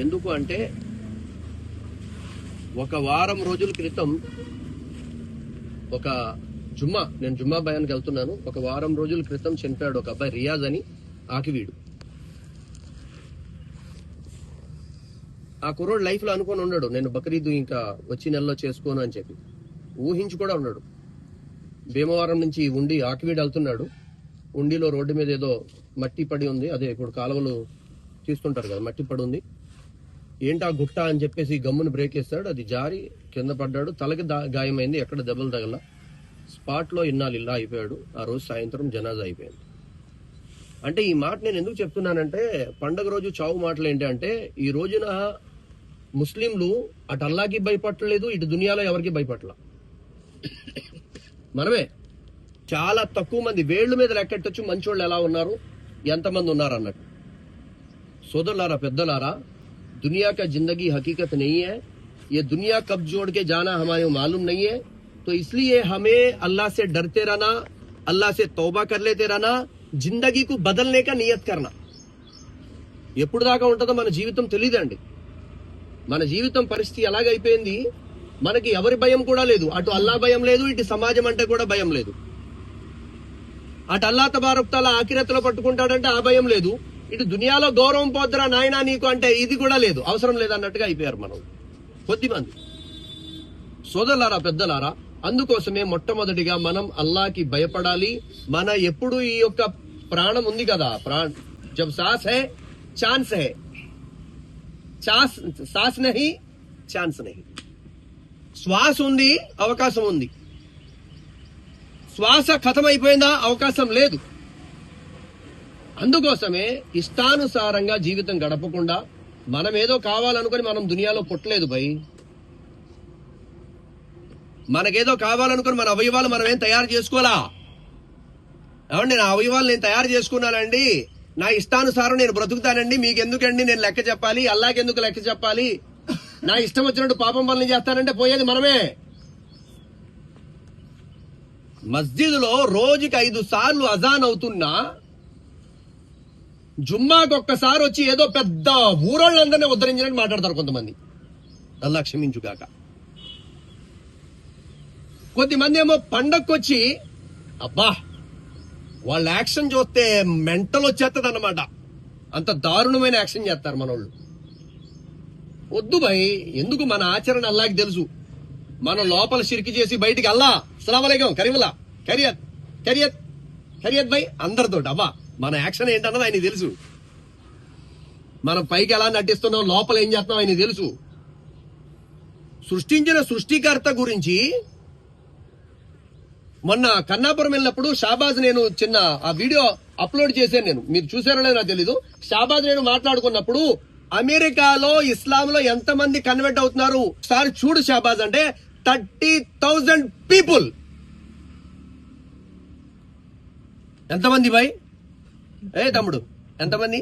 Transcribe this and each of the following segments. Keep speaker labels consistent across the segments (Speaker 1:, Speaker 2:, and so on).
Speaker 1: ఎందుకు అంటే ఒక వారం రోజుల క్రితం ఒక జుమ్మా నేను జుమ్మా భయానికి వెళ్తున్నాను. ఒక వారం రోజుల క్రితం చనిపోయాడు ఒక అబ్బాయి రియాజ్ అని ఆకివీడు. ఆ కుర్రోడు లైఫ్లో అనుకొని ఉన్నాడు నేను బక్రీద్ ఇంకా వచ్చి నెలలో చేసుకోను అని చెప్పి. ఊహించి కూడా ఉన్నాడు. భీమవరం నుంచి ఉండి ఆకివీడు వెళ్తున్నాడు. ఉండిలో రోడ్డు మీద ఏదో మట్టి పడి ఉంది. అదే ఇప్పుడు కాలువలు తీస్తుంటారు కదా మట్టి పడి ఉంది. ఏంటా గుట్ట అని చెప్పేసి గమ్మును బ్రేక్ వేస్తాడు అది జారి కింద పడ్డాడు. తలకి గాయమైంది. ఎక్కడ దెబ్బలు తగల స్పాట్లో ఇన్నాళ్ళు ఇలా అయిపోయాడు. ఆ రోజు సాయంత్రం జనాజా అయిపోయింది. అంటే ఈ మాట నేను ఎందుకు చెప్తున్నానంటే పండగ రోజు చావు మాటలు ఏంటి అంటే ఈ రోజున ముస్లింలు అటు అల్లాకి భయపడలేదు ఇటు దునియాలో ఎవరికి భయపడలా మనమే. చాలా తక్కువ మంది వేళ్ళ మీద లెక్కెట్టొచ్చు. మంచోళ్ళు ఎలా ఉన్నారు? ఎంతమంది ఉన్నారు అన్నట్టు సోదరులారా పెద్దలారా दुनिया का जिंदगी हकीकत नहीं है ये दुनिया कब जोड़ के जाना हमारे को मालूम नहीं है तो इसलिए हमें अल्लाह से डरते रहना अल्लाह से तौबा कर लेते रहना जिंदगी को बदलने का नियत करना ఎప్పుడు దాకా ఉంటుందో మన జీవితం తెలియదండి మన జీవితం పరిస్థితి ఎలాగైపోయింది మనకి ఎవరి భయం కూడా లేదు అటు అల్లా భయం లేదు ఇటు సమాజం అంటే కూడా భయం లేదు అటు అల్లా తబారుక్తాల ఆకిరతలో పట్టుకుంటాడంటే ఆ భయం లేదు ఇటు దునియాలో గౌరవం పోద్దురా నాయనా నీకు అంటే ఇది కూడా లేదు. అవసరం లేదన్నట్టుగా అయిపోయారు మనం. కొద్దిమంది. సోదరులారా పెద్దలారా అందుకోసమే మొట్టమొదటిగా మనం అల్లాకి భయపడాలి. మన ఎప్పుడు ఈ యొక్క ప్రాణం ఉంది కదా. ప్రాణ్ జబ్ సాస్ హే ఛాన్స్ హే. చాస్ సాస్ నహి ఛాన్స్ నహి. శ్వాస ఉంది అవకాశం ఉంది. శ్వాస ఖతం అయిపోయిందా అవకాశం లేదు. అందుకోసమే ఇష్టానుసారంగా జీవితం గడపకుండా మనం ఏదో కావాలనుకుని మనం దునియాలో పుట్టలేదు భయ్. మనకేదో కావాలనుకుని మన అవయవాలు మనం ఏం తయారు చేసుకోవాలా? ఏమండి నా అవయవాలు నేను తయారు చేసుకున్నానండి. నా ఇష్టానుసారం నేను బ్రతుకుతానండి. మీకు ఎందుకండి నేను లెక్క చెప్పాలి? అల్లాకెందుకు లెక్క చెప్పాలి? నా ఇష్టం వచ్చినట్టు పాపం పనులు చేస్తానంటే పోయేది మనమే. మస్జిద్లో రోజుకి ఐదు సార్లు అజాన్ అవుతున్నా జుమ్మాకి ఒక్కసారి వచ్చి ఏదో పెద్ద ఊరోళ్ళందరినీ ఉద్ధరించినట్టు మాట్లాడతారు కొంతమంది. అల్లా క్షమించుగాక. కొద్దిమంది ఏమో పండక్కొచ్చి అబ్బా వాళ్ళ యాక్షన్ చూస్తే మెంటల్ వచ్చేస్తుంది అనమాట అంత దారుణమైన యాక్షన్ చేస్తారు మనోళ్ళు. వద్దు భయ్ ఎందుకు మన ఆచరణ అల్లాకి తెలుసు. మనం లోపల సిరికి చేసి బయటికి అల్లా. సలామలేకం కరీముల్లా. కరియత్ కరియత్ కరియత్ భయ్ అందరితో అబ్బా. మన యాక్షన్ ఏంటన్నది ఆయన తెలుసు. మనం పైకి ఎలా నటిస్తున్నాం లోపల ఏం చేస్తున్నాం ఆయన తెలుసు. సృష్టించిన సృష్టికర్త గురించి మొన్న కన్నాపురం వెళ్ళినప్పుడు షాబాజ్ నేను చిన్న ఆ వీడియో అప్లోడ్ చేశాను నేను. మీరు చూసారో లేదో నాకు తెలీదు. షాబాజ్ నేను మాట్లాడుకున్నప్పుడు అమెరికాలో ఇస్లాంలో ఎంతమంది కన్వర్ట్ అవుతున్నారు? సార్ చూడు షాబాజ్ అంటే థర్టీ థౌజండ్ పీపుల్. ఎంతమంది బై ఏ తమ్ముడు ఎంతమంది?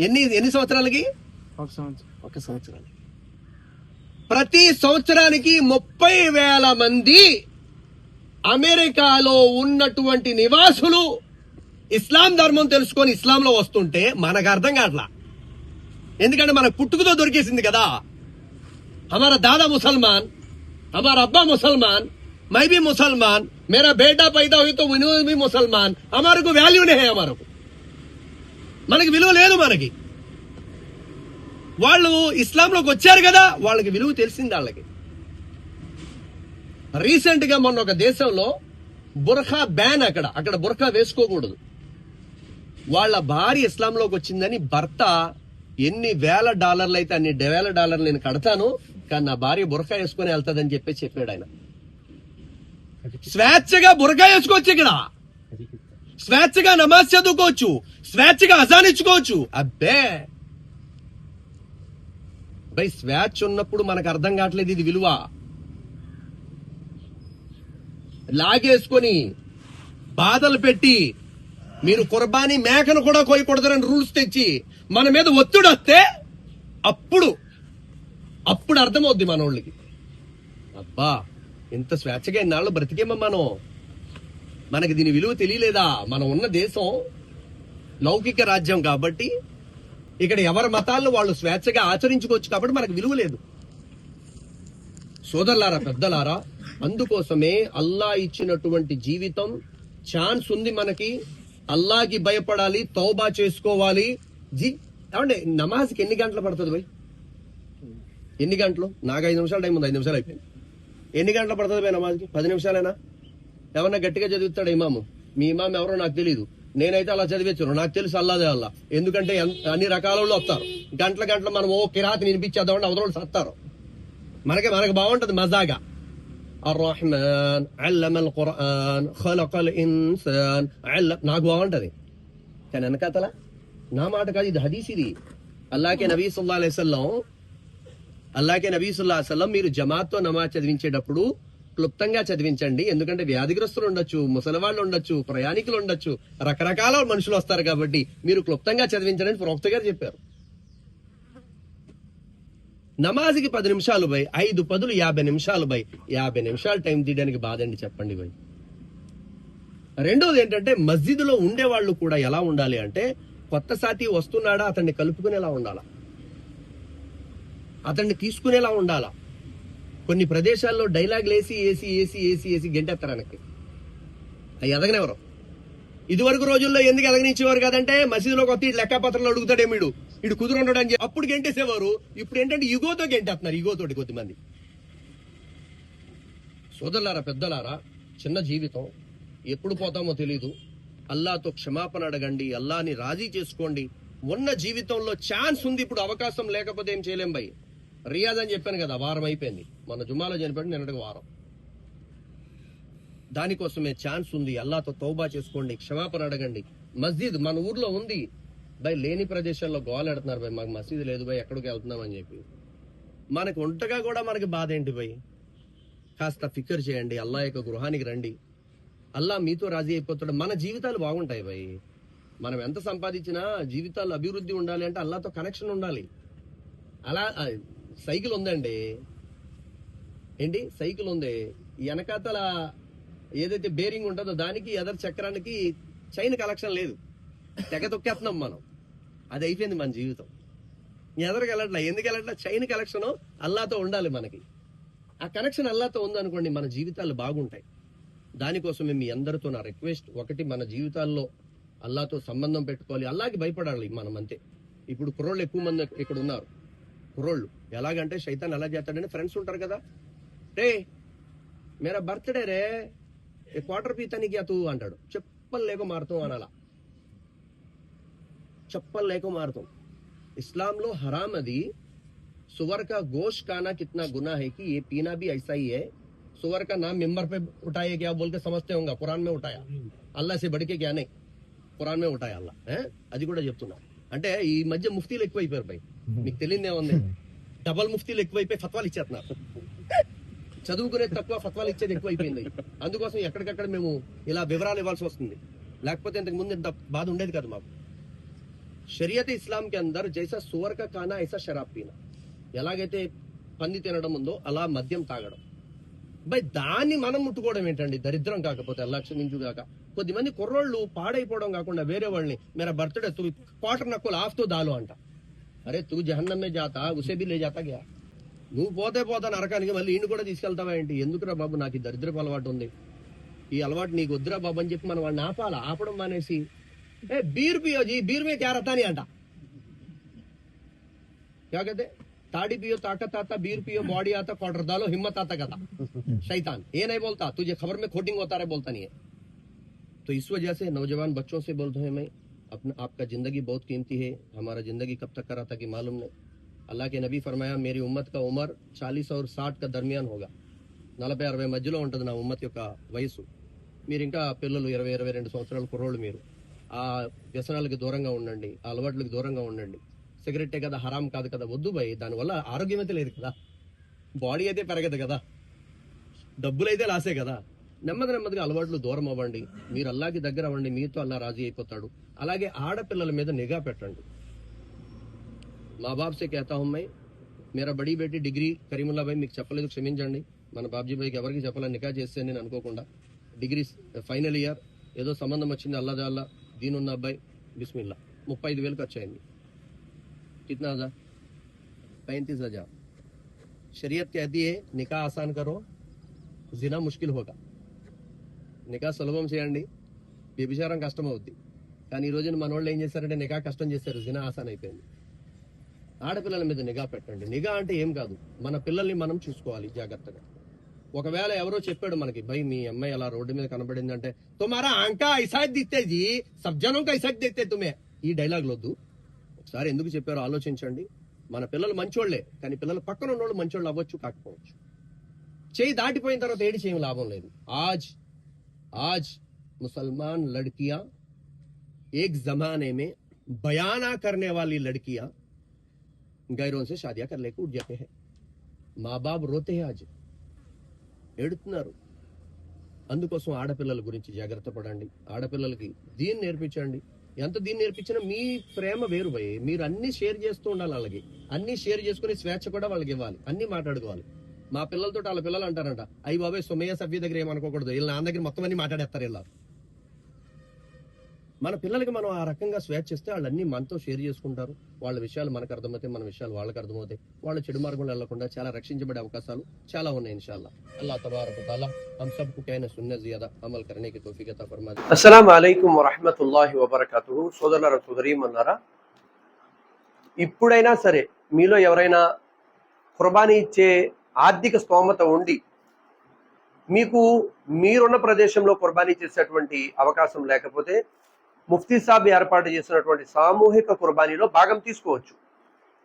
Speaker 1: ఎన్ని ఎన్ని సంవత్సరాలకి?
Speaker 2: ఒక
Speaker 1: సంవత్సరానికి ప్రతి సంవత్సరానికి ముప్పై వేల మంది అమెరికాలో ఉన్నటువంటి నివాసులు ఇస్లాం ధర్మం తెలుసుకొని ఇస్లాంలో వస్తుంటే మనకు అర్థం కావట్లా. ఎందుకంటే మన పుట్టుకతో దొరికేసింది కదా. అమర దాదా ముసల్మాన్ అమర అబ్బా ముసల్మాన్ मैं भी मुसलमान मेरा बेटा पैदा हुई तो विनोद भी मुसलमान हमारे को वैल्यू नहीं है हमारे को మనకి విలువ లేదు మనకి వాళ్ళు ఇస్లాంలోకి వచ్చారు కదా వాళ్ళకి విలువ తెలిసింది వాళ్ళకి రీసెంట్ గా మొన్న ఒక దేశంలో బుర్ఖా బ్యాన్ అక్కడ అక్కడ బుర్ఖా వేసుకోకూడదు వాళ్ళ భార్య ఇస్లాంలోకి వచ్చిందని భర్త ఎన్ని వేల డాలర్లు అయితే అన్ని వేల డాలర్లు నేను కడతాను కానీ నా భార్య బురకా వేసుకొని వెళ్తాదని చెప్పి చెప్పాడు ఆయన స్వేచ్ఛగా బురకా వేసుకోవచ్చు ఇక్కడ. స్వేచ్ఛగా నమాజ్ చదువుకోవచ్చు. స్వేచ్ఛగా అజానిచ్చుకోవచ్చు అబ్బే. బై స్వేచ్ఛ ఉన్నప్పుడు మనకు అర్థం కావట్లేదు ఇది విలువ. లాగేసుకొని బాధలు పెట్టి మీరు కుర్బానీ మేకను కూడా కోయకూడదని రూల్స్ తెచ్చి మన మీద ఒత్తిడి వస్తే అప్పుడు అప్పుడు అర్థమవుద్ది మనోళ్ళకి. అబ్బా. ఇంత స్వేచ్ఛగా ఇన్నాళ్ళు బ్రతికేమా మనం? మనకి దీని విలువ తెలియలేదా? మనం ఉన్న దేశం లౌకిక రాజ్యం కాబట్టి ఇక్కడ ఎవరి మతాలను వాళ్ళు స్వేచ్ఛగా ఆచరించుకోవచ్చు కాబట్టి మనకు విలువ లేదు. సోదరులారా పెద్దలారా అందుకోసమే అల్లా ఇచ్చినటువంటి జీవితం ఛాన్స్ ఉంది మనకి. అల్లాకి భయపడాలి తౌబా చేసుకోవాలి. జీ ఏమంటే నమాజ్కి ఎన్ని గంటలు పడుతుంది భయ్? ఎన్ని గంటలు? నాకు ఐదు నిమిషాలు టైం ఉంది ఐదు నిమిషాలు అయిపోయింది. ఎన్ని గంటలు పడుతుంది భయ్ నమాజ్కి పది నిమిషాలేనా ఎవరన్నా గట్టిగా చదివిస్తాడు ఇమాము మీ ఇమాం ఎవరో నాకు తెలియదు నేనైతే అలా చదివించను నాకు తెలుసు అల్లాదే అల్లా ఎందుకంటే ఎన్- అన్ని రకాల వాళ్ళు వస్తారు గంటల గంటలు మనం ఓ కిరాతి వినిపించేద్దామంటే అవతల సత్తారు మనకి మనకి బాగుంటది మజాగా الرحمن علم القرآن خلق الإنسان علم నాకు బాగుంటది కానీ వెనకాతల నా మాట కాదు ఇది హదీస్ ఇది అల్లాకే నబీ సల్లా అలైవల్లం అలాగే నబీ సుల్లా సలం మీరు జమాత్తో నమాజ్ చదివించేటప్పుడు క్లుప్తంగా చదివించండి. ఎందుకంటే వ్యాధిగ్రస్తులు ఉండొచ్చు ముసలివాళ్ళు ఉండొచ్చు ప్రయాణికులు ఉండొచ్చు రకరకాల మనుషులు వస్తారు కాబట్టి మీరు క్లుప్తంగా చదివించండి ప్రవక్త గారు చెప్పారు. నమాజ్కి పది నిమిషాలు బై ఐదు పదులు యాభై నిమిషాలు బై. యాభై నిమిషాలు టైం తీయడానికి బాధండి చెప్పండి బై. రెండోది ఏంటంటే మస్జిద్లో ఉండేవాళ్ళు కూడా ఎలా ఉండాలి అంటే కొత్త సాతి వస్తున్నాడా అతన్ని కలుపుకునేలా ఉండాలా? అతన్ని తీసుకునేలా ఉండాలా? కొన్ని ప్రదేశాల్లో డైలాగులు వేసి ఏసి ఏసి ఏసి ఏసి గెంటేస్తారు వెనక్కి. అవి ఎదగనెవరు ఇదివరకు రోజుల్లో ఎందుకు ఎదగనిచ్చేవారు కదంటే మసీదులో కొత్త ఇటు లెక్కపత్రంలో అడుగుతాడే ఇడు ఇటు కుదురుండడు అని అప్పుడు గెంటేసేవారు. ఇప్పుడు ఏంటంటే ఇగోతో గెంటేస్తున్నారు ఇగోతోటి కొద్దిమంది. సోదరులారా పెద్దలారా చిన్న జీవితం. ఎప్పుడు పోతామో తెలీదు. అల్లాతో క్షమాపణ అడగండి అల్లాని రాజీ చేసుకోండి. ఉన్న జీవితంలో ఛాన్స్ ఉంది ఇప్పుడు అవకాశం లేకపోతే ఏం చేయలేం భయ్. రియాజ్ అని చెప్పాను కదా వారం అయిపోయింది. మన జుమాలో చనిపోయిన నిన్నటికి వారం. దానికోసమే ఛాన్స్ ఉంది? అల్లాతో తౌబా చేసుకోండి క్షమాపణ అడగండి. మస్జిద్ మన ఊర్లో ఉంది. బై లేని ప్రదేశాల్లో గోలు ఎడుతున్నారు బై మాకు మసీదు లేదు బై ఎక్కడికి వెళ్తున్నామని చెప్పి. మనకు ఒంటగా కూడా మనకి బాధ ఏంటి బై? కాస్త ఫికర్ చేయండి అల్లా యొక్క గృహానికి రండి. అల్లా మీతో రాజీ అయిపోతాడు. మన జీవితాలు బాగుంటాయి భయ్ మనం ఎంత సంపాదించినా జీవితాలు అభివృద్ధి ఉండాలి అంటే అల్లాతో కనెక్షన్ ఉండాలి. అలా సైకిల్ ఉందండి. ఏంటి? సైకిల్ ఉంది. ఈ వెనకాతల ఏదైతే బేరింగ్ ఉంటుందో దానికి ఎదర్ చక్రానికి చైన్ కలెక్షన్ లేదు. తెగ తొక్కేస్తున్నాం మనం. అది అయిపోయింది మన జీవితం. ఎదరికి వెళ్ళట్లే? ఎందుకు వెళ్ళట్లే? చైన్ కలెక్షన్ అల్లాతో ఉండాలి మనకి. ఆ కనెక్షన్ అల్లాతో ఉందనుకోండి మన జీవితాలు బాగుంటాయి. దానికోసమే మీ అందరితో నా రిక్వెస్ట్ ఒకటి మన జీవితాల్లో అల్లాతో సంబంధం పెట్టుకోవాలి. అల్లాకి భయపడాలి మనం అంతే. ఇప్పుడు కుర్రోళ్ళు ఎక్కువ మంది ఇక్కడ ఉన్నారు. కుర్రోళ్ళు ఎలాగంటే శైతాన్ ఎలా చేస్తాడని ఫ్రెండ్స్ ఉంటారు కదా రే మేరా బర్త్డే రే ఏ క్వార్టర్ పీతానికి తూ అంటాడు చెప్పలు లేక మారుతాం అనాలా చెప్పలు లేక మారుతాం ఇస్లాంలో హరామ్ అది सुअर का गोश्त खाना कितना गुना है कि ये पीना भी ऐसा ही है सुअर का नाम मेंबर पे उठाया गया बोल के समझते होंगे कुरान में उठाया అల్లా से बढ़ के क्या नहीं కురాన్ మే ఉంటాయి అల్లా ఏ? అది కూడా చెప్తున్నా అంటే ఈ మధ్య ముఫ్తీలు ఎక్కువైపోయారు భయ్ మీకు తెలియదే ఉంది. డబల్ ముఫ్తీలు ఎక్కువైపోయి ఫత్వాలు ఇచ్చేస్తున్నారు. చదువుకునే తక్కువ ఫత్వాలు ఇచ్చేది ఎక్కువైపోయింది. అందుకోసం ఎక్కడికక్కడ మేము ఇలా వివరాలు ఇవ్వాల్సి వస్తుంది. లేకపోతే ఇంతకు ముందు ఇంత బాధ ఉండేది కాదు మాకు. షరియత్ ఇస్లాం కి అందరు జైసా సువర్క కానా ఖానా ఐసా షరాబ్ పీనా. ఎలాగైతే పంది తినడం ఉందో అలా మద్యం తాగడం. బై దాన్ని మనం ముట్టుకోవడం ఏంటండి? దరిద్రం కాకపోతే లక్ష మించు కాక కొద్దిమంది కుర్రోళ్ళు పాడైపోవడం కాకుండా వేరే వాళ్ళని మేర బర్త్డే తు క్వార్టర్ నక్కులు ఆఫ్తో దాలు అంట. అరే తూ జహన్నమే జాతా ఉసే బి లే జాతా గయా నువ్వు పోతే పోతా నరకానికి మళ్ళీ ఈయన కూడా తీసుకెళ్తావా ఏంటి ఎందుకురా బాబు నాకు ఈ దరిద్రపు అలవాటు ఉంది ఈ అలవాటు నీకు వద్దురా బాబు అని చెప్పి మనం వాడిని ఆపాలా ఆపడం మానేసి ఏ బీర్ పియోజీ బీర్ మే క్యా రతాని అంట क्या कहते ताड़ी पियो ताकत आता बीर पियो बॉडी आता क्वार्टर डालो हिम्मत आता कहता शैतान ये नहीं बोलता तुझे खबर में खोटिंग होता रहे बोलता नहीं है तो इस वजह से नौजवान बच्चों से बोलते हैं मैं अपना आपका जिंदगी बहुत कीमती है हमारा जिंदगी कब तक करा था कि मालूम नहीं अल्लाह के नबी फरमाया मेरी उम्मत का उम्र चालीस और साठ का दरमियान होगा నలభై అరవై మధ్యలో ఉంటుంది నా ఉమ్మత్ యొక్క వయసు మీరు ఇంకా పిల్లలు ఇరవై ఇరవై రెండు సంవత్సరాల కుర్రోళ్ళు మీరు ఆ వ్యసనాలకు దూరంగా ఉండండి ఆ అలవాట్లకు దూరంగా ఉండండి సిగరెట్టే కదా హరాం కాదు కదా వద్దు భయ్ దానివల్ల ఆరోగ్యం అయితే లేదు కదా బాడీ అయితే పెరగదు కదా డబ్బులు అయితే లాసే కదా నెమ్మది నెమ్మదిగా అలవాట్లు దూరం అవ్వండి మీరు అల్లాకి దగ్గర అవ్వండి మీతో అల్లా రాజీ అయిపోతాడు అలాగే ఆడపిల్లల మీద నిఘా పెట్టండి మా బాబ్ సే कहता हूं मैं मेरा बड़ी बेटी డిగ్రీ కరీముల్లా భాయ్ మీకు చెప్పలేదు క్షమించండి మన బాబ్జీ భాయ్కి ఎవరికి చెప్పాలని నికా చేస్తే నేను అనుకోకుండా డిగ్రీ ఫైనల్ ఇయర్ ఏదో సంబంధం వచ్చింది అల్లా అల్లా దీనున్న అబ్బాయి బిస్మిల్లా ముప్పై ఐదు వేలు ఖర్చు అయింది कितना हजार पैंतीस हजार शरीयत कहती है निकाह आसान करो जिना मुश्किल होगा నికా సులభం చేయండి. వ్యభిచారం కష్టం అవుద్ది కానీ ఈ రోజున మన వాళ్ళు ఏం చేశారంటే నిఘా కష్టం చేశారు జినా ఆసాన్ అయిపోయింది. ఆడపిల్లల మీద నిఘా పెట్టండి. నిఘా అంటే ఏం కాదు. మన పిల్లల్ని మనం చూసుకోవాలి జాగ్రత్తగా. ఒకవేళ ఎవరో చెప్పాడు మనకి భయ్ మీ అమ్మాయి అలా రోడ్డు మీద కనబడింది అంటే తుమారా అంకా ఐసాక్ దిత్తేది సబ్జనంకా సబ్ జనం ఐసాక్ దిస్తే తుమే. ఈ డైలాగ్ వద్దు. ఒకసారి ఎందుకు చెప్పారో ఆలోచించండి. మన పిల్లలు మంచోళ్ళే కానీ పిల్లల పక్కన ఉన్నోళ్ళు మంచోళ్ళు అవ్వచ్చు కాకపోవచ్చు. చేయి దాటిపోయిన తర్వాత ఏడి చేయడం లాభం లేదు. ఆజ్ आज मुसलमान लड़कियां एक जमाने में बयाना करने वाली लड़कियां गैरों से शादियां कर लेके उठ जाते हैं माँ बाप रोते हैं आज ఏడుతున్నారు అందుకోసం ఆడపిల్లల గురించి జాగ్రత్త పడండి ఆడపిల్లలకి దీన్ని నేర్పించండి ఎంత దీన్ని నేర్పించినా మీ ప్రేమ వేరు భయ్ మీరు అన్ని షేర్ చేస్తూ ఉండాలి వాళ్ళకి అన్ని షేర్ చేసుకుని స్వేచ్ఛ కూడా వాళ్ళకి ఇవ్వాలి అన్ని మాట్లాడుకోవాలి మా పిల్లలతో వాళ్ళ పిల్లలు అంటారంట అయ్యి బాబాయ్ సుమయ్య సభ్య దగ్గర ఏమనుకోకూడదు. వీళ్ళు నా దగ్గర మొత్తం అన్ని మాట్లాడేస్తారు వీళ్ళు. మన పిల్లలకి మనం ఆ రకంగా స్వేచ్ఛ ఇస్తే వాళ్ళన్నీ మనతో షేర్ చేసుకుంటారు. వాళ్ళ విషయాలు మనకు అర్థమవుతాయి మన విషయాలు వాళ్ళకి అర్థమవుతాయి. వాళ్ళు చెడు మార్గంలో వెళ్ళకుండా చాలా రక్షించబడే అవకాశాలు చాలా ఉన్నాయి ఇన్షాల్లా అల్లా తబారకు సున్న జియాదా అమల్ కరనే కి తౌఫీకత ఫర్మాది.
Speaker 2: అస్సలాము అలైకుం వరహ్మతుల్లాహి వబరకాతుహు. సోదరులారా సోదరీమన్నారా ఇప్పుడైనా సరే మీలో ఎవరైనా కుర్బానీ ఇచ్చే ఆర్థిక స్తోమత ఉండి మీకు మీరున్న ప్రదేశంలో కుర్బానీ చేసేటువంటి అవకాశం లేకపోతే ముఫ్తీ సాబ్ ఏర్పాటు చేసినటువంటి సామూహిక కుర్బానీలో భాగం తీసుకోవచ్చు.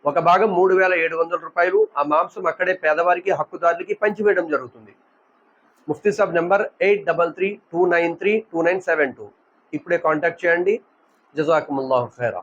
Speaker 2: ఒక భాగం మూడు వేల ఏడు వందల రూపాయలు ఆ మాంసం అక్కడే పేదవారికి హక్కుదారులకి పంచివేయడం జరుగుతుంది. ముఫ్తీ సాబ్ number eight double three two nine three two nine seven two. ఇప్పుడే కాంటాక్ట్ చేయండి. జజాకుముల్లాహు ఖైరా.